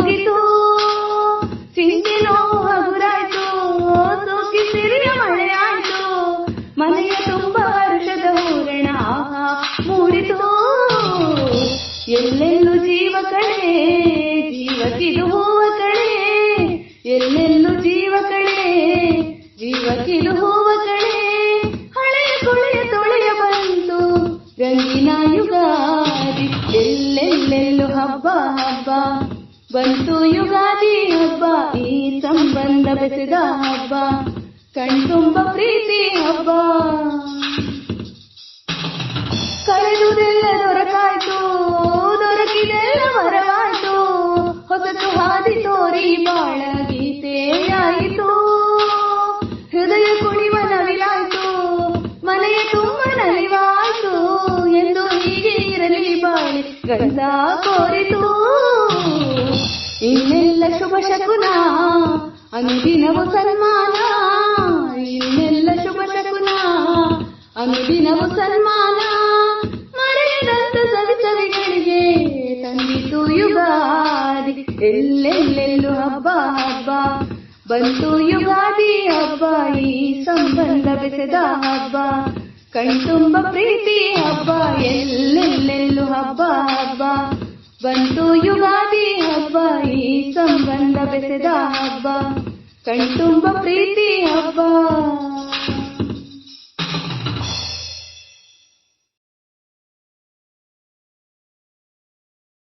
ತೂಗಿತು ಸಿಂಗಿನೋ ಹಗುರಾಯ್ತು. ತೂಗಿ ಸಿರಿಯ ಮಳೆಯಾಯ್ತು ಮನೆಯ ತುಂಬ ಹರ್ಷದ ಹೂರಣ ಮೂಡಿತು. ಎಲ್ಲೆಲ್ಲೂ ಜೀವ ಕಳೆ ಜೀವಕ್ಕಿದು ಹೂವ ಕಳೆ ಎಲ್ಲೆಲ್ಲೂ ಜೀವ ಕಳೆ ಜೀವಕ್ಕಿದು ಹೂವ ಕಳೆ ಹಳೆಯ ಕೊಳೆಯ ತೊಳೆಯ ಬಂತು. ರಂಗಿನ ಯುಗಾದಿ. ಎಲ್ಲೆಲ್ಲೆಲ್ಲೂ ಹಬ್ಬ ಹಬ್ಬ. ಬಂತು ಯುಗಾದಿ ಹಬ್ಬ ಈ ಸಂಬಂಧ ಬೆಸೆದ ಹಬ್ಬ. ಕಣ್ತುಂಬ ಪ್ರೀತಿ ಹಬ್ಬ. ಕಳೆದುದೆಲ್ಲ ದೊರಕಾಯ್ತು, ದೊರಕಿದೆಲ್ಲ ಮರವಾಯ್ತು ಹೊಸತು ಹಾದಿ ತೋರಿ ಬಾಳ ಗೀತೆಯಾಯಿತು ಹೃದಯ ಕುಣಿವ ನವಿಲಾಯ್ತು, ಮನೆಯ ತುಂಬ ನಲಿವಾಯ್ತು. ಎಂದು ಹೀಗೆ ಇರಲಿ ಬಾಳಿ ಗಂಧ ಕೋರಿತು. ಇನ್ನೆಲ್ಲ ಶುಭ ಶಕುನ ಅನುದಿನವು ಸನ್ಮಾನ. ಇನ್ನೆಲ್ಲ ಶುಭ ಶಕುನ ಅನುದಿನವು ಸನ್ಮಾನ. ಮರೆಯದಂತ ಸವಿ ಸವಿಗಳಿಗೆ ತಂದಿತು ಯುಗಾದಿ. ಎಲ್ಲೆಲ್ಲೆಲ್ಲೂ ಹಬ್ಬ ಹಬ್ಬ. ಬಂತು ಯುಗಾದಿ ಹಬ್ಬ, ಈ ಸಂಬಂಧ ಬೆಸೆದ ಹಬ್ಬ. ಕಣ್ತುಂಬ ಪ್ರೀತಿ ಹಬ್ಬ, ಎಲ್ಲೆಲ್ಲೆಲ್ಲೂ ಹಬ್ಬ ಹಬ್ಬ. ಬಂತು ಯುಗಾದಿ ಹಬ್ಬ ಈ ಸಂಬಂಧ ಬೆಸೆದ ಹಬ್ಬ. ಕಣ್ತುಂಬ ಪ್ರೀತಿ ಹಬ್ಬ.